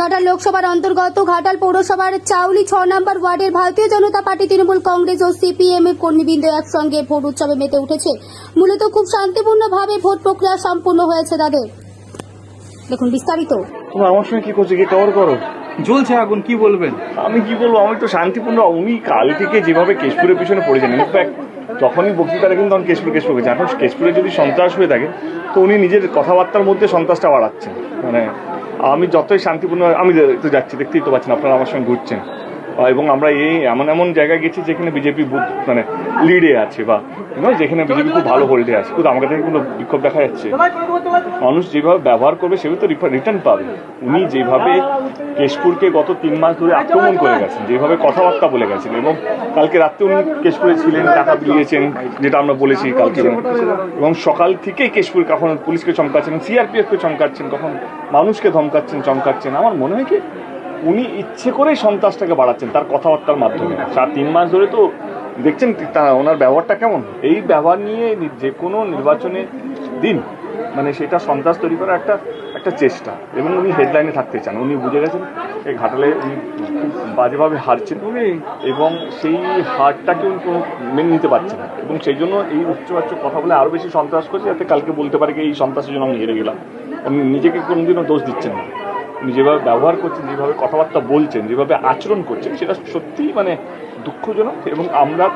ঘাটাল লোকসভার অন্তর্গত ঘাটাল পৌরসভার চাউলি ছ নম্বর ওয়ার্ডের ভারতীয় জনতা পার্টি তৃণমূল কংগ্রেস ও সিপিএম এর কর্মীবৃন্দ একসঙ্গে ভোট উৎসবে মেতে উঠেছে। মূলত খুব শান্তিপূর্ণভাবে ভোট প্রক্রিয়া সম্পূর্ণ হয়েছে তাদের। দেখুন বিস্তারিত। তুমি আমার সঙ্গে কি করছ? কি কভার করো? জ্বলছে আগুন কি বলবেন? আমি কি বলব? আমি তো শান্তিপূর্ণ। উনি কাল থেকে যেভাবে কেশপুরের পিছনে পড়েছেন ইনফ্যাক্ট যখনই বক্তৃতা রাখেন তখন কেশপুর কেশপুর গেছে। এখন কেশপুরে যদি সন্ত্রাস হয়ে থাকে তো উনি নিজের কথাবার্তার মধ্যে সন্ত্রাসটা বাড়াচ্ছেন। মানে আমি যতই শান্তিপূর্ণ আমি তো যাচ্ছি দেখতেই তো পাচ্ছেন আপনারা আমার সঙ্গে ঘুরছেন। এবং আমরা এই এমন এমন জায়গায় গেছি যেখানে বিজেপি বুথ মানে লিডে আছে বা যেখানে বিজেপি খুব ভালো হোল্ডে আছে। কিন্তু থেকে কোনো বিক্ষোভ দেখা যাচ্ছে মানুষ যেভাবে ব্যবহার করবে, সেভাবে তো রিটার্ন পাবে। উনি যেভাবে কেশপুরকে গত তিন মাস ধরে আক্রমণ করে গেছেন, যেভাবে কথাবার্তা বলে গেছেন, এবং কালকে রাত্রে উনি কেশপুরে ছিলেন, টাকা দিয়েছেন, যেটা আমরা বলেছি কালকে। এবং সকাল থেকেই কেশপুর কখন পুলিশকে চমকাচ্ছেন সিআরপিএফকে চমকাচ্ছেন, কখন মানুষকে ধমকাচ্ছেন, চমকাচ্ছেন। আমার মনে হয় কি উনি ইচ্ছে করেই সন্ত্রাসটাকে বাড়াচ্ছেন তার কথাবার্তার মাধ্যমে। চার তিন মাস ধরে তো দেখছেন ওনার ব্যবহারটা কেমন? এই ব্যবহার নিয়ে যে কোনো নির্বাচনের দিন মানে সেটা সন্ত্রাস তৈরি করার একটা একটা চেষ্টা। এবং উনি হেডলাইনে থাকতে চান। উনি বুঝে গেছেন এই ঘাটালে উনি বাজেভাবে হারছেন উনি এবং সেই হারটাকে উনি কোনো মেনে নিতে পারছেন না। এবং সেই জন্য এই উচ্চবাচ্য কথা বলে আরও বেশি সন্ত্রাস করছে যাতে কালকে বলতে পারে কি এই সন্ত্রাসের জন্য আমি হেরে গেলাম। উনি নিজেকে কোনোদিনও দোষ দিচ্ছেন না। উনি যেভাবে ব্যবহার করছেন, যেভাবে কথাবার্তা বলছেন, যেভাবে আচরণ করছেন, সেটা সত্যিই মানে দুঃখজনক এবং আমরা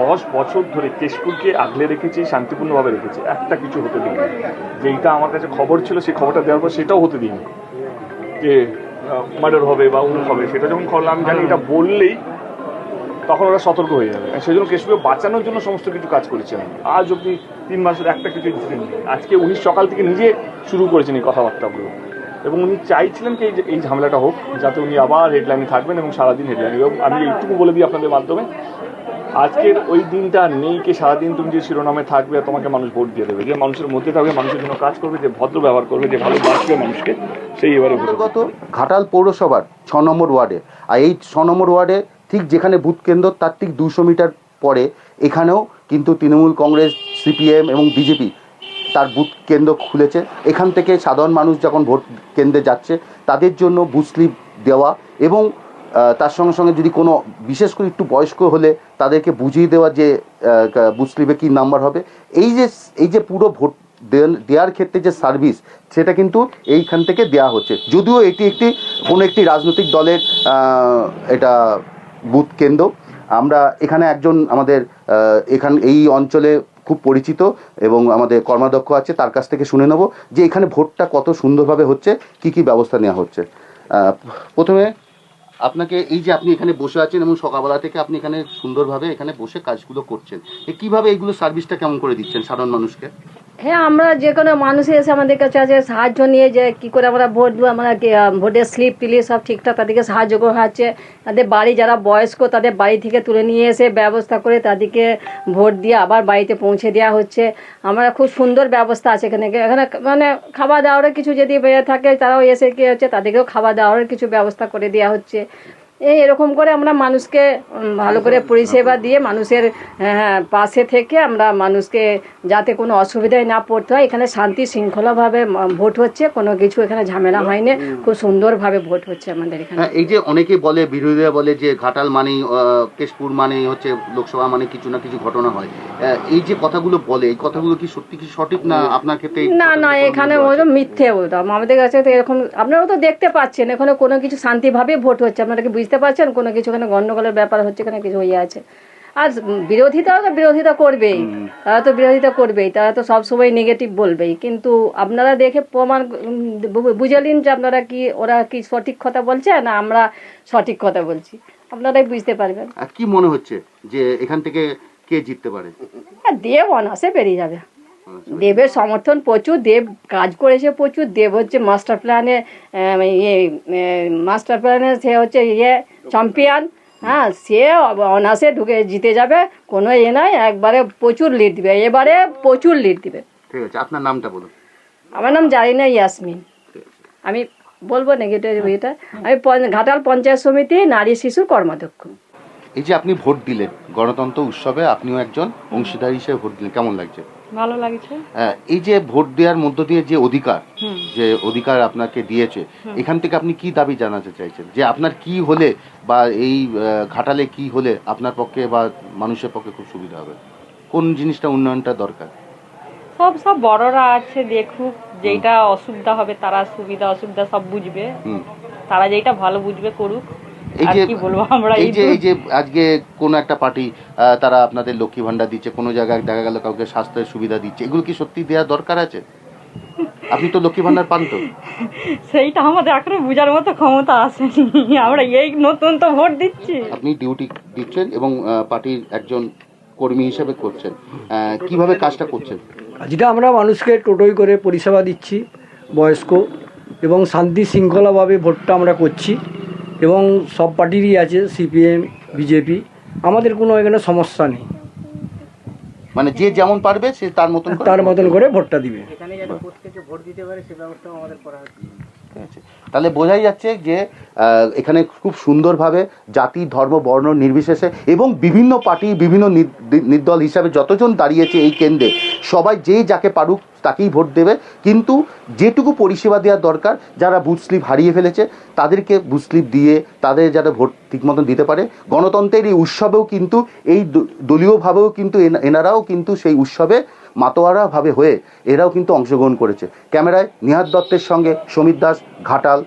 দশ বছর ধরে কেশপুরকে আগলে রেখেছি, শান্তিপূর্ণভাবে রেখেছি। একটা কিছু হতে দিইনি। যেইটা আমার কাছে খবর ছিল, সেই খবরটা দেওয়ার পর সেটাও হতে দিইনি। যে মার্ডার হবে বা অমুক হবে, সেটা যখন খবর, আমি জানি এটা বললেই তখন ওরা সতর্ক হয়ে যাবে। সেই জন্য কেশপুরকে বাঁচানোর জন্য সমস্ত কিছু কাজ করেছি আমি আজ অব্দি তিন মাসের একটা কিছু নেই। আজকে উনি সকাল থেকে নিজে শুরু করেছেন এই কথাবার্তাগুলো। এবং উনি চাইছিলেন কি এই যে- এই ঝামেলাটা হোক যাতে উনি আবার হেডলাইনে থাকবেন এবং সারাদিন হেডলাইনে এবং আমি এইটুকু বলে দিই আপনাদের মাধ্যমে। আজকের ওই দিনটা নেই কে সারাদিন তুমি যে শিরোনামে থাকবে তোমাকে মানুষ ভোট দিয়ে দেবে। যে মানুষের মধ্যে থাকবে মানুষের জন্য কাজ করবে যে ভদ্র ব্যবহার করবে যে ভালো বাঁচবে মানুষকে সেই এবারে অন্তর্গত ঘাটাল পৌরসভার ছ নম্বর ওয়ার্ডে আর এই ছ নম্বর ওয়ার্ডে ঠিক যেখানে বুথ কেন্দ্র তার ঠিক দুশো মিটার পরে এখানেও কিন্তু তৃণমূল কংগ্রেস সিপিএম এবং বিজেপি তার বুথ কেন্দ্র খুলেছে। এখান থেকে সাধারণ মানুষ যখন ভোট কেন্দ্রে যাচ্ছে, তাদের জন্য বুথ স্লিপ দেওয়া এবং তার সঙ্গে সঙ্গে যদি কোনো, বিশেষ করে একটু বয়স্ক হলে তাদেরকে বুঝিয়ে দেওয়া যে বুথ স্লিপে কী নাম্বার হবে। এই যে এই যে পুরো ভোট দেওয়ার ক্ষেত্রে যে সার্ভিস, সেটা কিন্তু এইখান থেকে দেওয়া হচ্ছে। যদিও এটি একটি, কোনো একটি রাজনৈতিক দলের এটা বুথ কেন্দ্র। আমরা এখানে একজন আমাদের এখান, এই অঞ্চলে খুব পরিচিত এবং আমাদের কর্মাধ্যক্ষ আছে, তার কাছ থেকে শুনে নেব যে এখানে ভোটটা কত সুন্দরভাবে হচ্ছে, কি কি ব্যবস্থা নেওয়া হচ্ছে। প্রথমে আপনাকে এই যে আপনি এখানে বসে আছেন এবং সকালবেলা থেকে আপনি এখানে সুন্দরভাবে এখানে বসে কাজগুলো করছেন কীভাবে এইগুলো সার্ভিসটা কেমন করে দিচ্ছেন সাধারণ মানুষকে? হ্যাঁ আমরা যে কোনো মানুষ এসে আমাদের কাছে আছে সাহায্য নিয়ে যে কি করে আমরা ভোট দেবো, আমরা ভোটের স্লিপ টিলি সব ঠিকঠাক তাদেরকে সাহায্য করা হচ্ছে। তাদের বাড়ি যারা বয়স্ক, তাদের বাড়ি থেকে তুলে নিয়ে এসে ব্যবস্থা করে তাদেরকে ভোট দিয়ে আবার বাড়িতে পৌঁছে দেওয়া হচ্ছে। আমরা খুব সুন্দর ব্যবস্থা আছে এখানে। এখানে মানে খাওয়া দাওয়ারও কিছু যদি থাকে, তারাও এসে কি হচ্ছে, তাদেরকেও খাওয়া দাওয়ার কিছু ব্যবস্থা করে দেওয়া হচ্ছে। এই এরকম করে আমরা মানুষকে ভালো করে পরিষেবা দিয়ে মানুষের হ্যাঁ, পাশে থেকে আমরা মানুষকে যাতে কোনো অসুবিধায় না পড়তে হয়। এখানে শান্তি শৃঙ্খলাভাবে ভোট হচ্ছে কোনো কিছু এখানে ঝামেলা হয়নি। খুব সুন্দরভাবে ভোট হচ্ছে আমাদের এখানে। হ্যাঁ এই যে অনেকে বলে বিরোধীরা বলে যে ঘাটাল মানেই কেশপুর মানেই হচ্ছে লোকসভা মানে কিছু না কিছু ঘটনা হয়। এই যে কথাগুলো বলে এই কথাগুলো কি সত্যি কি সঠিক না আপনার ক্ষেত্রে না না এখানে? ওরকম মিথ্যে ওরকম আমাদের কাছে তো এরকম আপনারাও তো দেখতে পাচ্ছেন এখানে কোনো কিছু শান্তিভাবে ভোট হচ্ছে। আপনারা কি বুঝতে পারছেন? কোনো কিছু এখানে গন্ডগোলের ব্যাপার হচ্ছে এখানে কিছু হয়ে আছে। আর বিরোধিতাও তো বিরোধিতা করবেই। তারা তো বিরোধিতা করবেই। তারা তো সবসময় নেগেটিভ বলবেই। কিন্তু আপনারা দেখে প্রমাণ বুঝে নিন যে আপনারা কি ওরা কি সঠিক কথা বলছে না আমরা সঠিক কথা বলছি। আপনারাই বুঝতে পারবেন। আর কি মনে হচ্ছে যে এখান থেকে কে জিততে পারে? দেব অনাসে বেরিয়ে যাবে। দেবের সমর্থন প্রচুর দেব কাজ করেছে প্রচুর দেব হচ্ছে মাস্টার প্ল্যানে ইয়ে মাস্টার প্ল্যানে সে হচ্ছে ইয়ে চ্যাম্পিয়ন হ্যাঁ সে অনাসে ঢুকে জিতে যাবে কোনো ইয়ে নয় একবারে প্রচুর লিড দিবে এবারে প্রচুর লিড দিবে। ঠিক আছে আপনার নামটা বলুন। আমার নাম জারিনা ইয়াসমিন। আমি বলব নেগেটিভ এটা আমি ঘাটাল পঞ্চায়েত সমিতি নারী শিশুর কর্মাধ্যক্ষ। এই যে আপনি ভোট দিলেন গণতন্ত্র উৎসবে আপনিও একজন অংশীদার হিসেবে ভোট দিলেন কেমন লাগছে? ভালো লাগছে? এই যে ভোট দেওয়ার মধ্য দিয়ে যে অধিকার যে অধিকার আপনাকে দিয়েছে এখান থেকে আপনি কি দাবি জানাতে চাইছেন? যে আপনার কি হলে বা এই ঘাটালে কি হলে আপনার পক্ষে বা মানুষের পক্ষে খুব সুবিধা হবে? কোন জিনিসটা উন্নয়নটা দরকার? সব সব বড়রা আছে দেখুক যেটা অসুবিধা হবে তারা সুবিধা অসুবিধা সব বুঝবে। তারা যেটা ভালো বুঝবে করুক। এই যে আমরা এই যে এই যে আজকে কোন একটা পার্টি তারা আপনাদের লক্ষ্মী ভান্ডার দিচ্ছে কোনো জায়গায় দেখা গেল কাউকে স্বাস্থ্যের সুবিধা দিচ্ছে এগুলো কি সত্যি দেওয়া দরকার আছে? আপনি তো লক্ষ্মী ভান্ডার পান তো। সেইটা আমাদের এখনও বোঝার মতো ক্ষমতা আসেনি। আমরা এই নতুন তো ভোট দিচ্ছি। আপনি ডিউটি দিচ্ছেন এবং পার্টির একজন কর্মী হিসেবে করছেন কীভাবে কাজটা করছেন? যেটা আমরা মানুষকে টোটোই করে পরিষেবা দিচ্ছি বয়স্ক এবং শান্তি শৃঙ্খলাভাবে ভোটটা আমরা করছি। এবং সব পার্টিরই আছে সিপিএম বিজেপি আমাদের কোনো এখানে সমস্যা নেই। মানে যে যেমন পারবে সে তার মতন তার মতন করে ভোটটা দিবে। তাহলে বোঝাই যাচ্ছে যে এখানে খুব সুন্দরভাবে জাতি, ধর্ম, বর্ণ নির্বিশেষে এবং বিভিন্ন পার্টি, বিভিন্ন নির্দল হিসাবে যতজন দাঁড়িয়েছে এই কেন্দ্রে, সবাই যে যাকে পারুক তাকেই ভোট দেবে। কিন্তু যেটুকু পরিষেবা দেওয়ার দরকার, যারা বুথ স্লিপ হারিয়ে ফেলেছে, তাদেরকে বুথ স্লিপ দিয়ে তাদের যারা ভোট ঠিক মতন দিতে পারে। গণতন্ত্রের এই উৎসবেও কিন্তু, এই দলীয়ভাবেও কিন্তু এনা- এনারাও কিন্তু সেই উৎসবে মাতোয়ারাভাবে হয়ে এরাও কিন্তু অংশগ্রহণ করেছে। ক্যামেরায় নিহাত দত্তের সঙ্গে সমীর দাস ঘাটাল।